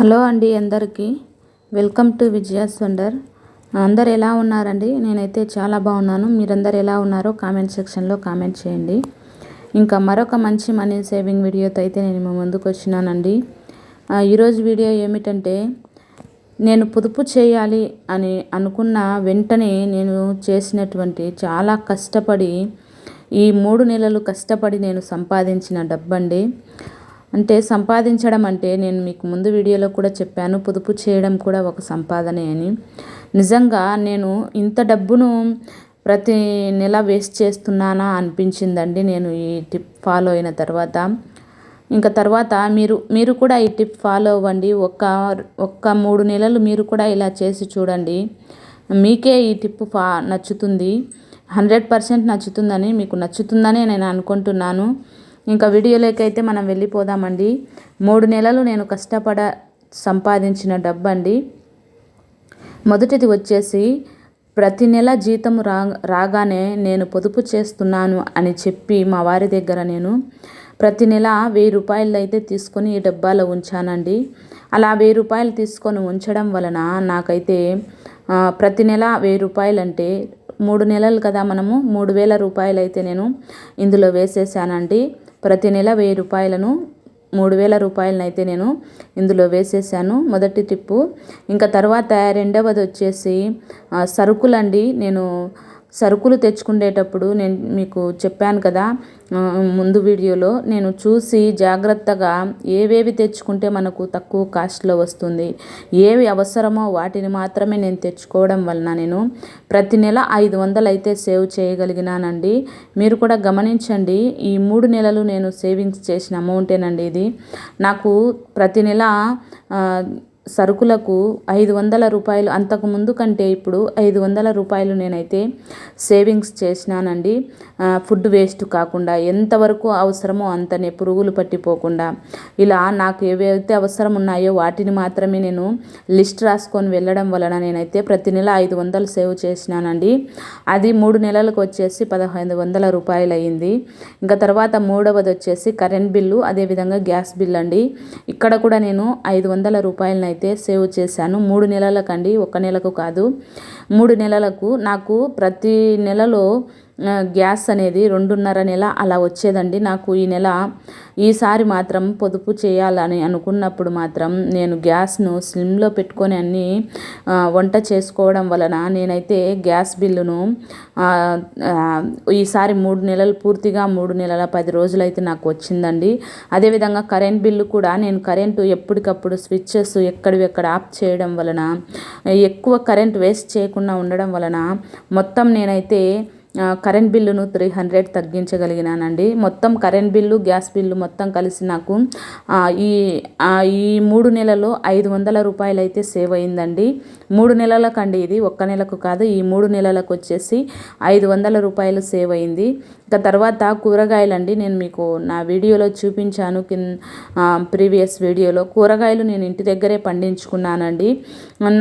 Hello అండి అందరికీ. Welcome to Vijaya's wonder అందరు ఎలా ఉన్నారండి? నేనైతే చాలా బాగున్నాను. మీరందరు ఎలా ఉన్నారో కామెంట్ సెక్షన్లో కామెంట్ చేయండి. ఇంకా మరొక మంచి మనీ సేవింగ్ వీడియోతో అయితే నేను మీ ముందుకు వచ్చినానండి. ఆ, ఈరోజు వీడియో ఏమిటంటే నేను పొదుపు చేయాలి అని అనుకున్న వెంటనే నేను చేసినటువంటి చాలా కష్టపడి ఈ మూడు నెలలు కష్టపడి నేను సంపాదించిన డబ్బండి. అంటే సంపాదించడం అంటే నేను మీకు ముందు వీడియోలో కూడా చెప్పాను పొదుపు చేయడం కూడా ఒక సంపాదనే అని. నిజంగా నేను ఇంత డబ్బును ప్రతి నెల వేస్ట్ చేస్తున్నానా అనిపించిందండి నేను ఈ టిప్ ఫాలో అయిన తర్వాత. ఇంకా తర్వాత మీరు మీరు కూడా ఈ టిప్ ఫాలో అవ్వండి. ఒక్క ఒక్క మూడు నెలలు మీరు కూడా ఇలా చేసి చూడండి. మీకే ఈ టిప్ ఫా నచ్చుతుంది. హండ్రెడ్ పర్సెంట్ నచ్చుతుందని మీకు నచ్చుతుందని నేను అనుకుంటున్నాను. ఇంకా వీడియోలోకి అయితే మనం వెళ్ళిపోదామండి. మూడు నెలలు నేను కష్టపడ సంపాదించిన డబ్బండి. మొదటిది వచ్చేసి ప్రతి నెల జీతం రా రాగానే నేను పొదుపు చేస్తున్నాను అని చెప్పి మా వారి దగ్గర నేను ప్రతి నెల వెయ్యి రూపాయలు అయితే తీసుకొని ఈ డబ్బాలో ఉంచానండి. అలా వెయ్యి రూపాయలు తీసుకొని ఉంచడం వలన నాకైతే ప్రతి నెల వెయ్యి రూపాయలు అంటే మూడు నెలలు కదా మనము మూడు వేల రూపాయలు అయితే నేను ఇందులో వేసేసానండి. ప్రతి నెల వెయ్యి రూపాయలను మూడు వేల రూపాయలనైతే నేను ఇందులో వేసేసాను. మొదటి టిప్పు ఇంకా తర్వాత రెండవది వచ్చేసి సరుకులండి. నేను సరుకులు తెచ్చుకునేటప్పుడు నేను మీకు చెప్పాను కదా ముందు వీడియోలో నేను చూసి జాగ్రత్తగా ఏవేవి తెచ్చుకుంటే మనకు తక్కువ కాస్ట్లో వస్తుంది ఏవి అవసరమో వాటిని మాత్రమే నేను తెచ్చుకోవడం వలన నేను ప్రతి నెల ఐదు వందలు అయితే సేవ్ చేయగలిగినానండి. మీరు కూడా గమనించండి ఈ మూడు నెలలు నేను సేవింగ్స్ చేసిన అమౌంటేనండి ఇది. నాకు ప్రతి నెల సరుకులకు ఐదు వందల రూపాయలు అంతకు ముందు కంటే ఇప్పుడు ఐదు వందల రూపాయలు నేనైతే సేవింగ్స్ చేసినానండి. ఫుడ్ వేస్ట్ కాకుండా ఎంతవరకు అవసరమో అంతనే పురుగులు పట్టిపోకుండా. ఇలా నాకు ఏవైతే అవసరం ఉన్నాయో వాటిని మాత్రమే నేను లిస్ట్ రాసుకొని వెళ్ళడం వలన నేనైతే ప్రతి నెల ఐదు వందలు సేవ్ చేసినానండి. అది మూడు నెలలకు వచ్చేసి పదహైదు వందల రూపాయలు అయ్యింది ఇంకా తర్వాత మూడవది వచ్చేసి కరెంట్ బిల్లు అదేవిధంగా గ్యాస్ బిల్ అండి ఇక్కడ కూడా నేను ఐదు వందల రూపాయలను అయితే సేవ్ చేశాను. మూడు నెలలకండి ఒక నెలకు కాదు. మూడు నెలలకు నాకు ప్రతి నెలలో గ్యాస్ అనేది రెండున్నర నెల అలా వచ్చేదండి. నాకు ఈ నెల ఈసారి మాత్రం పొదుపు చేయాలని అనుకున్నప్పుడు మాత్రం నేను గ్యాస్ను స్లిమ్లో పెట్టుకొని అన్ని వంట చేసుకోవడం వలన నేనైతే గ్యాస్ బిల్లును ఈసారి మూడు నెలలు పూర్తిగా మూడు నెలల పది రోజులు అయితే నాకు వచ్చిందండి. అదేవిధంగా కరెంట్ బిల్లు కూడా నేను కరెంటు ఎప్పటికప్పుడు స్విచ్చెస్ ఎక్కడివెక్కడ ఆఫ్ చేయడం వలన ఎక్కువ కరెంట్ వేస్ట్ చేయకుండా ఉండడం వలన మొత్తం నేనైతే కరెంట్ బిల్లును త్రీ హండ్రెడ్ తగ్గించగలిగినానండి. మొత్తం కరెంట్ బిల్లు గ్యాస్ బిల్లు మొత్తం కలిసి నాకు ఈ ఈ మూడు నెలలో ఐదు వందల రూపాయలు అయితే సేవ్ అయిందండి. మూడు నెలలకండి ఇది ఒక్క నెలకు కాదు ఈ మూడు నెలలకు వచ్చేసి ఐదు వందల రూపాయలు సేవ్ అయింది. ఇంకా తర్వాత కూరగాయలండి నేను మీకు నా వీడియోలో చూపించాను కింద ప్రీవియస్ వీడియోలో. కూరగాయలు నేను ఇంటి దగ్గరే పండించుకున్నానండి.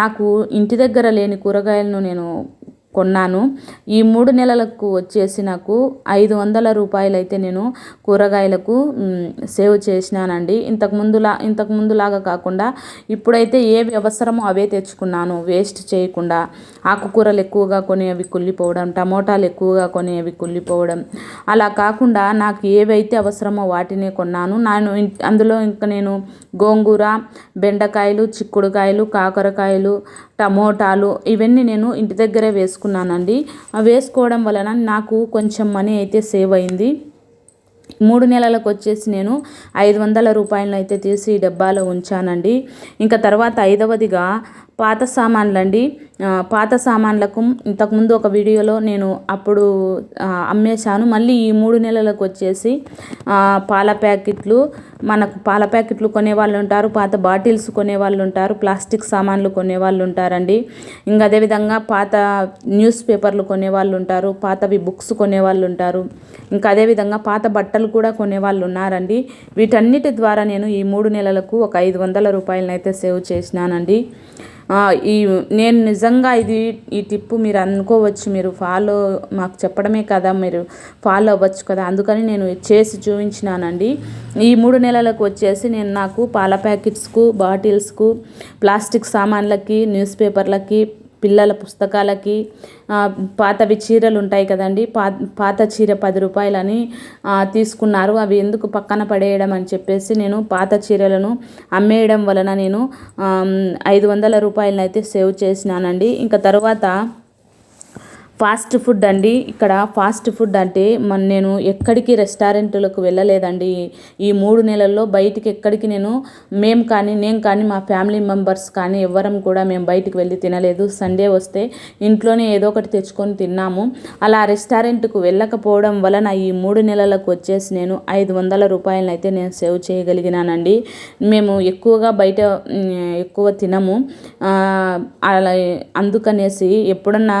నాకు ఇంటి దగ్గర లేని కూరగాయలను నేను కొన్నాను. ఈ మూడు నెలలకు వచ్చేసి నాకు ఐదు వందల రూపాయలు అయితే నేను కూరగాయలకు సేవ్ చేసినానండి. ఇంతకు ఇంతకుముందులాగా ఇంతకు కాకుండా ఇప్పుడైతే ఏవి అవసరమో అవే తెచ్చుకున్నాను వేస్ట్ చేయకుండా. ఆకుకూరలు ఎక్కువగా కొనేవి కుళ్ళిపోవడం టమోటాలు ఎక్కువగా కొనేవి కుళ్ళిపోవడం. అలా కాకుండా నాకు ఏవైతే అవసరమో వాటినే కొన్నాను. నేను అందులో ఇంకా నేను గోంగూర బెండకాయలు చిక్కుడుకాయలు కాకరకాయలు టమోటాలు ఇవన్నీ నేను ఇంటి దగ్గరే వేసుకున్నానండి. వేసుకోవడం వలన నాకు కొంచెం మనీ అయితే సేవ్ అయింది. మూడు నెలలకు వచ్చేసి నేను ఐదు వందల రూపాయలను అయితే తీసి డబ్బాలో ఉంచానండి. ఇంకా తర్వాత ఐదవదిగా పాత సామాన్లండి. అండి పాత సామాన్లకు ఇంతకుముందు ఒక వీడియోలో నేను అప్పుడు అమ్మేశాను. మళ్ళీ ఈ మూడు నెలలకు వచ్చేసి పాల ప్యాకెట్లు మనకు పాల ప్యాకెట్లు కొనే వాళ్ళు ఉంటారు పాత బాటిల్స్ కొనే వాళ్ళు ఉంటారు ప్లాస్టిక్ సామాన్లు కొనే వాళ్ళు ఉంటారండి ఇంకా అదేవిధంగా పాత న్యూస్ పేపర్లు కొనే వాళ్ళు ఉంటారు పాతవి బుక్స్ కొనే వాళ్ళు ఉంటారు ఇంకా అదేవిధంగా పాత బట్టలు కూడా కొనే వాళ్ళు ఉన్నారండి వీటన్నిటి ద్వారా నేను ఈ మూడు నెలలకు ఒక ఐదు వందల రూపాయలను అయితే సేవ్ చేసినానండి. ఈ నేను నిజంగా ఇది ఈ టిప్పు మీరు అనుకోవచ్చు మీరు ఫాలో మాకు చెప్పడమే కదా మీరు ఫాలో అవ్వచ్చు కదా అందుకని నేను చేసి చూపించినానండి. ఈ మూడు నెలలకు వచ్చేసి నేను నాకు పాల ప్యాకెట్స్కు బాటిల్స్కు ప్లాస్టిక్ సామాన్లకి న్యూస్ పేపర్లకి పిల్లల పుస్తకాలకి పాతవి చీరలు ఉంటాయి కదండి పా పాత చీర పది రూపాయలని తీసుకున్నారు. అవి ఎందుకు పక్కన పడేయడం అని చెప్పేసి నేను పాత చీరలను అమ్మేయడం వలన నేను ఐదు వందల రూపాయలను అయితే సేవ్ చేసినానండి. ఇంకా తర్వాత ఫాస్ట్ ఫుడ్ అండి. ఇక్కడ ఫాస్ట్ ఫుడ్ అంటే మన నేను ఎక్కడికి రెస్టారెంట్లకు వెళ్ళలేదండి. ఈ మూడు నెలల్లో బయటికి ఎక్కడికి నేను మేము కానీ నేను కానీ మా ఫ్యామిలీ మెంబర్స్ కానీ ఎవ్వరం కూడా మేము బయటికి వెళ్ళి తినలేదు. సండే వస్తే ఇంట్లోనే ఏదో ఒకటి తెచ్చుకొని తిన్నాము. అలా రెస్టారెంట్కు వెళ్ళకపోవడం వలన ఈ మూడు నెలలకు వచ్చేసి నేను ఐదు వందల రూపాయలను అయితే నేను సేవ్ చేయగలిగినానండి. మేము ఎక్కువగా బయట ఎక్కువ తినము. అలా అందుకనేసి ఎప్పుడన్నా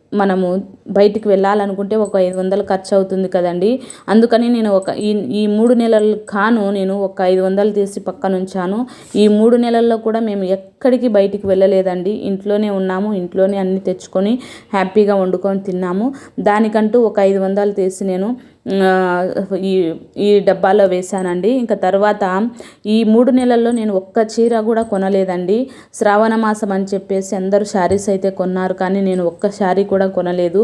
మనము బయటికి వెళ్ళాలనుకుంటే ఒక ఐదు వందలు ఖర్చు అవుతుంది కదండి. అందుకని నేను ఒక ఈ ఈ మూడు నెలలు కాను నేను ఒక ఐదు వందలు తీసి పక్కన ఉంచాను. ఈ మూడు నెలల్లో కూడా మేము ఎక్కడికి బయటికి వెళ్ళలేదండి. ఇంట్లోనే ఉన్నాము ఇంట్లోనే అన్ని తెచ్చుకొని హ్యాపీగా వండుకొని తిన్నాము. దానికంటూ ఒక ఐదు వందలు తీసి నేను ఈ ఈ డబ్బాలో వేశానండి. ఇంకా తర్వాత ఈ మూడు నెలల్లో నేను ఒక్క చీర కూడా కొనలేదండి. శ్రావణ మాసం అని చెప్పేసి అందరూ శారీస్ అయితే కొన్నారు. కానీ నేను ఒక్క శారీ కూడా కొనలేదు.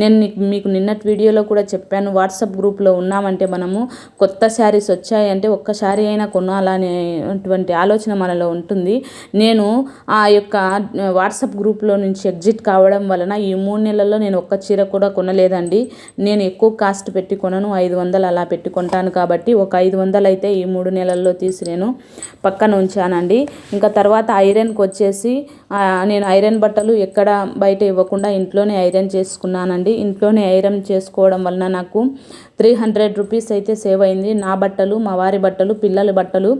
నేను మీకు నిన్నటి వీడియోలో కూడా చెప్పాను వాట్సాప్ గ్రూప్లో ఉన్నామంటే మనము కొత్త శారీస్ వచ్చాయంటే ఒక్క శారీ అయినా కొనాలనేటువంటి ఆలోచన మనలో ఉంటుంది. నేను ఆ యొక్క వాట్సాప్ గ్రూప్లో నుంచి ఎగ్జిట్ కావడం వలన ఈ మూడు నెలల్లో నేను ఒక్క చీర కూడా కొనలేదండి. నేను ఎక్కువ కాస్ట్ పెట్టి కొనను ఐదు వందలు అలా పెట్టి కొంటాను కాబట్టి ఒక ఐదు వందలు అయితే ఈ మూడు నెలల్లో తీసి నేను పక్కన ఉంచానండి. ఇంకా తర్వాత ఐరన్కి వచ్చేసి నేను ఐరన్ బట్టలు ఎక్కడ బయట ఇవ్వకుండా ఇంట్లోనే ఐరన్ చేసుకున్నానండి. ఇంట్లోనే ఐరన్ చేసుకోవడం వలన నాకు త్రీ హండ్రెడ్ రూపీస్ అయితే సేవ్ అయింది. నా బట్టలు మా వారి బట్టలు పిల్లల బట్టలు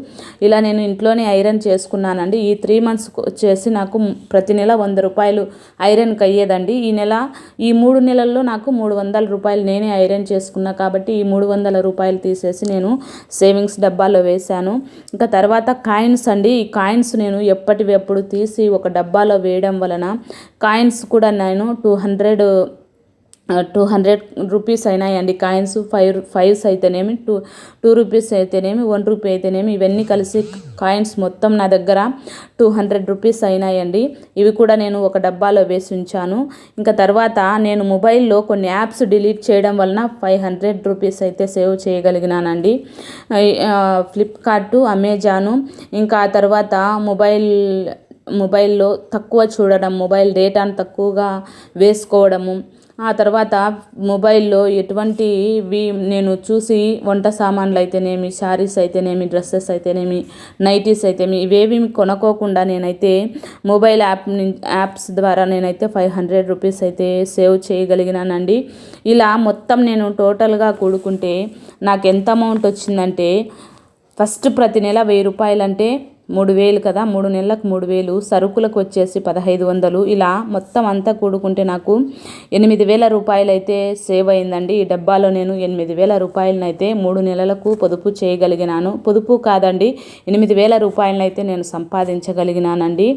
ఇలా నేను ఇంట్లోనే ఐరన్ చేసుకున్నానండి. ఈ త్రీ మంత్స్ వచ్చేసి నాకు ప్రతి నెల వంద రూపాయలు ఐరన్కి అయ్యేదండి ఈ నెల ఈ మూడు నెలల్లో నాకు మూడు వందల రూపాయలు నేనే ఐరన్ చేసుకున్నా కాబట్టి ఈ మూడు వందల రూపాయలు తీసేసి నేను సేవింగ్స్ డబ్బాలో వేశాను. ఇంకా తర్వాత కాయిన్స్ అండి. ఈ కాయిన్స్ నేను ఎప్పటివెప్పుడు తీసి ఒక డబ్బాలో వేయడం వలన కాయిన్స్ కూడా నేను two hundred two hundred rupees అయినాయండి. కాయిన్స్ ఫైవ్ ఫైవ్స్ అయితేనేమి టూ టూ రూపీస్ అయితేనేమి వన్ రూపీ అయితేనేమి ఇవన్నీ కలిసి కాయిన్స్ మొత్తం నా దగ్గర టూ హండ్రెడ్ రూపీస్ అయినాయండి. ఇవి కూడా నేను ఒక డబ్బాలో వేసి ఉంచాను. ఇంకా తర్వాత నేను మొబైల్లో కొన్ని యాప్స్ డిలీట్ చేయడం వలన ఫైవ్ హండ్రెడ్ రూపీస్ అయితే సేవ్ చేయగలిగినానండి. ఫ్లిప్కార్టు అమెజాను ఇంకా తర్వాత మొబైల్ మొబైల్లో తక్కువ చూడడం మొబైల్ డేటాను తక్కువగా వేసుకోవడము. ఆ తర్వాత మొబైల్లో ఎటువంటివి నేను చూసి వంట సామాన్లు అయితేనేమి శారీస్ అయితేనేమి డ్రెస్సెస్ అయితేనేమి నైటీస్ అయితేమి ఇవేవి కొనుక్కోకుండా నేనైతే మొబైల్ యాప్ యాప్స్ ద్వారా నేనైతే ఫైవ్ హండ్రెడ్ రూపీస్ అయితే సేవ్ చేయగలిగినానండి. ఇలా మొత్తం నేను టోటల్గా కూడుకుంటే నాకు ఎంత అమౌంట్ వచ్చిందంటే ఫస్ట్ ప్రతి నెల వెయ్యి రూపాయలంటే మూడు వేలు కదా మూడు నెలలకు మూడు వేలు సరుకులకు వచ్చేసి పదహైదు వందలు. ఇలా మొత్తం అంతా కూడుకుంటే నాకు ఎనిమిది వేల రూపాయలు అయితే సేవ్ అయిందండి. ఈ డబ్బాలో నేను ఎనిమిది వేల రూపాయలనైతే మూడు నెలలకు పొదుపు చేయగలిగినాను. పొదుపు కాదండి ఎనిమిది వేల రూపాయలనైతే నేను సంపాదించగలిగినానండి.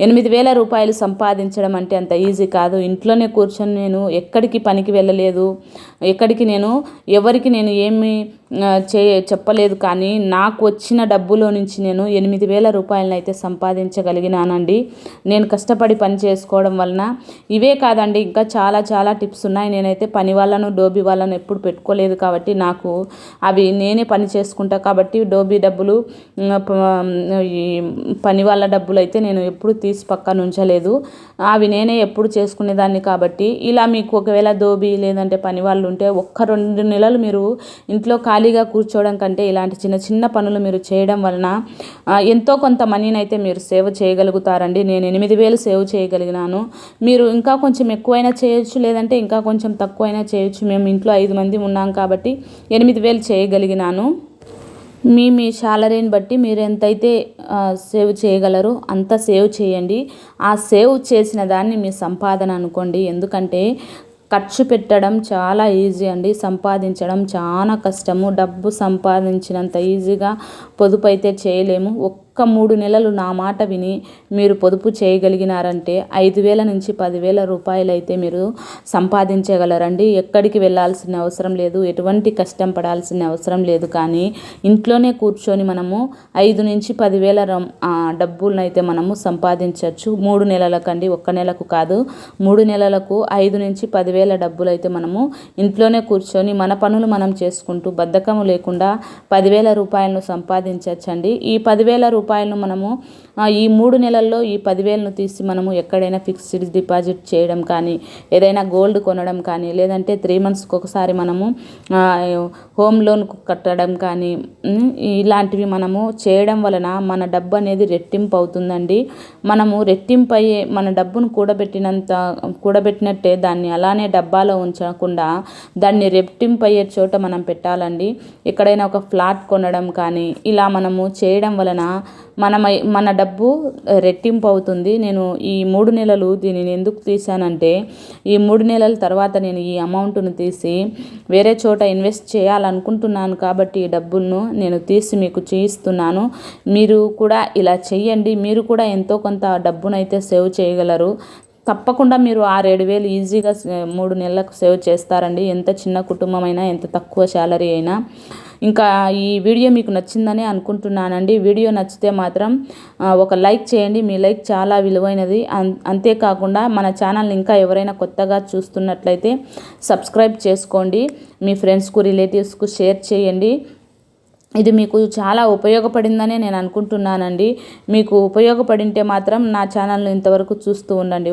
ఎనిమిది వేల రూపాయలు సంపాదించడం అంటే అంత ఈజీ కాదు. ఇంట్లోనే కూర్చొని నేను ఎక్కడికి పనికి వెళ్ళలేదు. ఎక్కడికి నేను ఎవరికి నేను ఏమి చే చెప్పలేదు కానీ నాకు వచ్చిన డబ్బులో నుంచి నేను ఎనిమిది వేల రూపాయలను అయితే సంపాదించగలిగినానండి. నేను కష్టపడి పని చేసుకోవడం వలన ఇవే కాదండి ఇంకా చాలా చాలా టిప్స్ ఉన్నాయి. నేనైతే పని వాళ్ళను డోబీ వాళ్ళను ఎప్పుడు పెట్టుకోలేదు కాబట్టి నాకు అవి నేనే పని చేసుకుంటా కాబట్టి డోబీ డబ్బులు పని వాళ్ళ డబ్బులు అయితే నేను ఎప్పుడు తీసి పక్కన ఉంచలేదు. అవి నేనే ఎప్పుడు చేసుకునేదాన్ని కాబట్టి ఇలా మీకు ఒకవేళ దోబీ లేదంటే పని వాళ్ళు ఉంటే ఒక్క రెండు నెలలు మీరు ఇంట్లో ఖాళీగా కూర్చోవడం కంటే ఇలాంటి చిన్న చిన్న పనులు మీరు చేయడం వలన ఎంతో కొంత మనీని అయితే మీరు సేవ్ చేయగలుగుతారండి. నేను ఎనిమిది వేలు సేవ్ చేయగలిగినాను. మీరు ఇంకా కొంచెం ఎక్కువైనా చేయొచ్చు లేదంటే ఇంకా కొంచెం తక్కువైనా చేయొచ్చు. మేము ఇంట్లో ఐదు మంది ఉన్నాం కాబట్టి ఎనిమిది వేలు చేయగలిగినాను. మీ మీ శాలరీని బట్టి మీరు ఎంతైతే సేవ్ చేయగలరో అంత సేవ్ చేయండి. ఆ సేవ్ చేసిన దాన్ని మీ సంపాదన అనుకోండి. ఎందుకంటే ఖర్చు పెట్టడం చాలా ఈజీ అండి. సంపాదించడం చాలా కష్టము. డబ్బు సంపాదించినంత ఈజీగా పొదుపు అయితే చేయలేము ఒక్క మూడు నెలలు నా మాట విని మీరు పొదుపు చేయగలిగినారంటే ఐదు వేల నుంచి పదివేల రూపాయలు అయితే మీరు సంపాదించగలరండి. ఎక్కడికి వెళ్ళాల్సిన అవసరం లేదు. ఎటువంటి కష్టం పడాల్సిన అవసరం లేదు. కానీ ఇంట్లోనే కూర్చొని మనము ఐదు నుంచి పదివేల రం- డబ్బులను అయితే మనము సంపాదించవచ్చు మూడు నెలలకండి. ఒక్క నెలకు కాదు. మూడు నెలలకు ఐదు నుంచి పదివేల డబ్బులు అయితే మనము ఇంట్లోనే కూర్చొని మన పనులు మనం చేసుకుంటూ బద్ధకము లేకుండా పదివేల రూపాయలను సంపాదించవచ్చండి ఈ పదివేల రూపాయలను మనము ఈ మూడు నెలల్లో ఈ పదివేలను తీసి మనము ఎక్కడైనా ఫిక్స్డ్ డిపాజిట్ చేయడం కానీ ఏదైనా గోల్డ్ కొనడం కానీ లేదంటే త్రీ మంత్స్కి ఒకసారి మనము హోమ్ లోన్ కట్టడం కానీ ఇలాంటివి మనము చేయడం వలన మన డబ్బు అనేది రెట్టింపు అవుతుందండి. మనము రెట్టింపు అయ్యే మన డబ్బును కూడబెట్టినంత కూడబెట్టినట్టే దాన్ని అలానే డబ్బాలో ఉంచకుండా దాన్ని రెట్టింపు అయ్యే చోట మనం పెట్టాలండి. ఎక్కడైనా ఒక ఫ్లాట్ కొనడం కానీ ఇలా మనము చేయడం వలన మన మన డబ్బు డబ్బు రెట్టింపు అవుతుంది. నేను ఈ మూడు నెలలు దీనిని ఎందుకు తీశానంటే ఈ మూడు నెలల తర్వాత నేను ఈ అమౌంట్ను తీసి వేరే చోట ఇన్వెస్ట్ చేయాలనుకుంటున్నాను కాబట్టి ఈ డబ్బులను నేను తీసి మీకు చేయిస్తున్నాను. మీరు కూడా ఇలా చెయ్యండి మీరు కూడా ఎంతో కొంత డబ్బునైతే సేవ్ చేయగలరు. తప్పకుండా మీరు ఆరేడు వేలు ఈజీగా మూడు నెలలకు సేవ్ చేస్తారండి. ఎంత చిన్న కుటుంబం అయినా ఎంత తక్కువ శాలరీ అయినా. ఇంకా ఈ వీడియో మీకు నచ్చిందని అనుకుంటున్నానండి. వీడియో నచ్చితే మాత్రం ఒక లైక్ చేయండి. మీ లైక్ చాలా విలువైనది. అన్ అంతేకాకుండా మన ఛానల్ని ఇంకా ఎవరైనా కొత్తగా చూస్తున్నట్లయితే సబ్స్క్రైబ్ చేసుకోండి. మీ ఫ్రెండ్స్కు రిలేటివ్స్కు షేర్ చేయండి. ఇది మీకు చాలా ఉపయోగపడిందనే నేను అనుకుంటున్నానండి. మీకు ఉపయోగపడింటే మాత్రం నా ఛానల్ని ఇంతవరకు చూస్తూ ఉండండి.